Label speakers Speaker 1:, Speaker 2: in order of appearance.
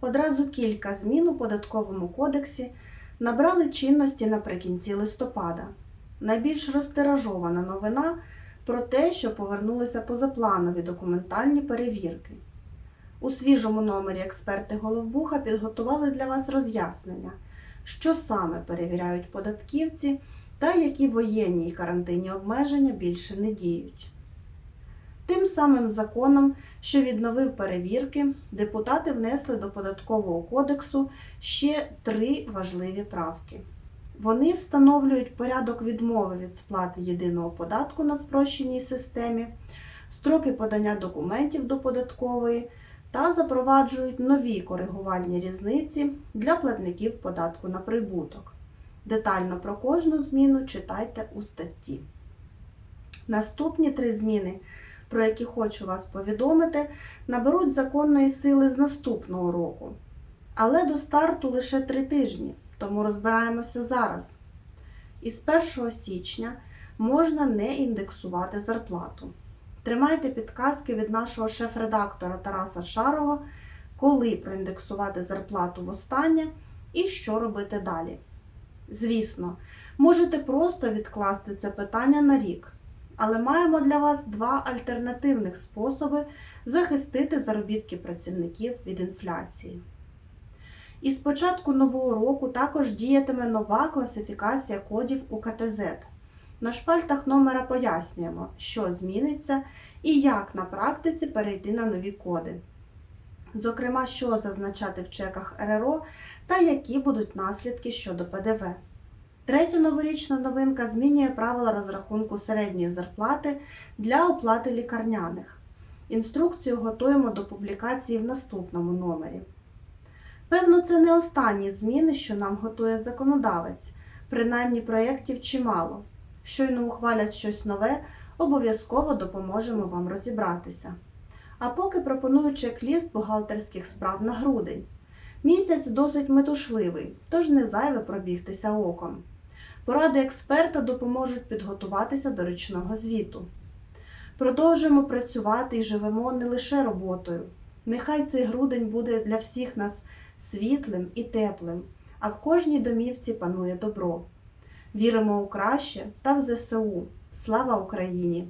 Speaker 1: Одразу кілька змін у податковому кодексі набрали чинності наприкінці листопада. Найбільш розтиражована новина про те, що повернулися позапланові документальні перевірки. У свіжому номері експерти Головбуха підготували для вас роз'яснення, що саме перевіряють податківці та які воєнні і карантинні обмеження більше не діють. Тим самим законом, що відновив перевірки, депутати внесли до податкового кодексу ще три важливі правки. Вони встановлюють порядок відмови від сплати єдиного податку на спрощеній системі, строки подання документів до податкової та запроваджують нові коригувальні різниці для платників податку на прибуток. Детально про кожну зміну читайте у статті. Наступні три зміни, про які хочу вас повідомити, наберуть законної сили з наступного року. Але до старту лише три тижні, тому розбираємося зараз. Із 1 січня можна не індексувати зарплату. Тримайте підказки від нашого шеф-редактора Тараса Шарова, коли проіндексувати зарплату востаннє і що робити далі. Звісно, можете просто відкласти це питання на рік, але маємо для вас два альтернативних способи захистити заробітки працівників від інфляції. І з початку нового року також діятиме нова класифікація кодів у КТЗ. На шпальтах номера пояснюємо, що зміниться і як на практиці перейти на нові коди. Зокрема, що зазначати в чеках РРО та які будуть наслідки щодо ПДВ. Третя новорічна новинка змінює правила розрахунку середньої зарплати для оплати лікарняних. Інструкцію готуємо до публікації в наступному номері. Певно, це не останні зміни, що нам готує законодавець, принаймні проєктів чимало. Щойно ухвалять щось нове, обов'язково допоможемо вам розібратися. А поки пропоную чек-ліст бухгалтерських справ на грудень. Місяць досить метушливий, тож не зайве пробігтися оком. Поради експерта допоможуть підготуватися до річного звіту. Продовжуємо працювати і живемо не лише роботою. Нехай цей грудень буде для всіх нас світлим і теплим, а в кожній домівці панує добро. Віримо у краще та в ЗСУ. Слава Україні!